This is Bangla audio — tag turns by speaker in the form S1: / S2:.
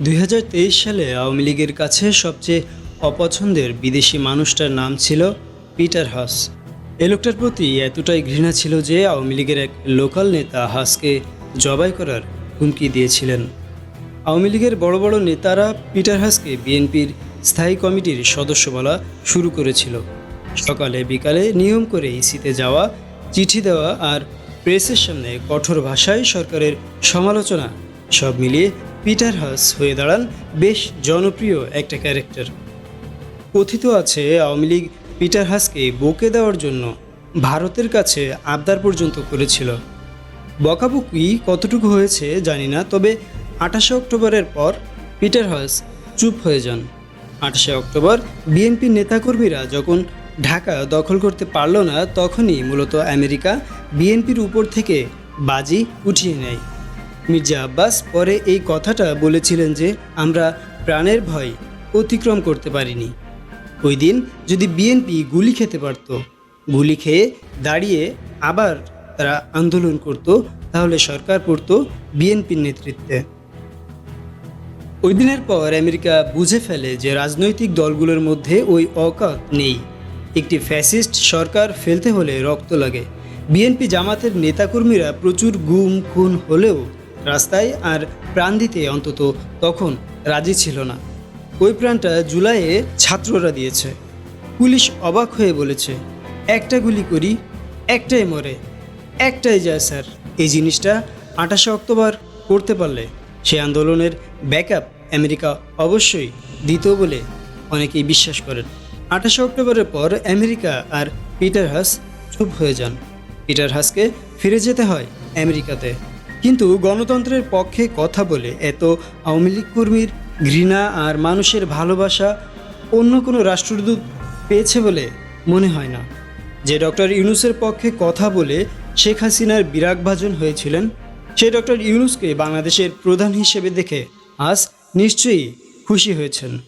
S1: দুই হাজার তেইশ সালে আওয়ামী লীগের কাছে সবচেয়ে অপছন্দের বিদেশি মানুষটার নাম ছিল পিটার হাস। এ লোকটার প্রতি এতটাই ঘৃণা ছিল যে আওয়ামী লীগের এক লোকাল নেতা হাসকে জবাই করার হুমকি দিয়েছিলেন। আওয়ামী লীগের বড় বড় নেতারা পিটার হাসকে বিএনপির স্থায়ী কমিটির সদস্য বলা শুরু করেছিল। সকালে, বিকালে নিয়ম করে ইসিতে যাওয়া, চিঠি দেওয়া আর প্রেসের সামনে কঠোর ভাষায় সরকারের সমালোচনা সব মিলিয়ে পিটার হাস হয়ে দাঁড়ান বেশ জনপ্রিয় একটা ক্যারেক্টার। কথিত আছে, আওয়ামী লীগ পিটার হাসকে বকে দেওয়ার জন্য ভারতের কাছে আবদার পর্যন্ত করেছিল। বকাবকি কতটুকু হয়েছে জানি না, তবে আঠাশে অক্টোবরের পর পিটার হাস চুপ হয়ে যান। আঠাশে অক্টোবর বিএনপির নেতাকর্মীরা যখন ঢাকা দখল করতে পারল না, তখনই মূলত আমেরিকা বিএনপির উপর থেকে বাজি উঠিয়ে নেয়। মির্জা আব্বাস পরে এই কথাটা বলেছিলেন যে আমরা প্রাণের ভয় অতিক্রম করতে পারিনি। ওই দিন যদি বিএনপি গুলি খেতে পারত, গুলি খেয়ে দাঁড়িয়ে আবার তারা আন্দোলন করত, তাহলে সরকার পড়তো বিএনপির নেতৃত্বে। ওই দিনের পর আমেরিকা বুঝে ফেলে যে রাজনৈতিক দলগুলোর মধ্যে ওই অকাত নেই। একটি ফ্যাসিস্ট সরকার ফেলতে হলে রক্ত লাগে। বিএনপি জামাতের নেতাকর্মীরা প্রচুর গুম, খুন হলেও রাস্তায় আর প্রাণ দিতে অন্তত তখন রাজি ছিল না। ওই প্রাণটা জুলাইয়ে ছাত্ররা দিয়েছে। পুলিশ অবাক হয়ে বলেছে, একটা গুলি করি, একটাই মরে, একটাই যায় স্যার। এই জিনিসটা আঠাশে অক্টোবর করতে পারলে সে আন্দোলনের ব্যাকআপ আমেরিকা অবশ্যই দিত বলে অনেকেই বিশ্বাস করেন। আঠাশে অক্টোবরের পর আমেরিকা আর পিটার হাস চুপ হয়ে যান। পিটার হাসকে ফিরে যেতে হয় আমেরিকাতে। কিন্তু গণতন্ত্রের পক্ষে কথা বলে এত আওয়ামী লীগ কর্মীর ঘৃণা আর মানুষের ভালোবাসা অন্য কোনো রাষ্ট্রদূত পেয়েছে বলে মনে হয় না। যে ডক্টর ইউনুসের পক্ষে কথা বলে শেখ হাসিনার বিরাগভাজন হয়েছিলেন, সে ডক্টর ইউনুসকে বাংলাদেশের প্রধান হিসেবে দেখে আজ নিশ্চয়ই খুশি হয়েছেন।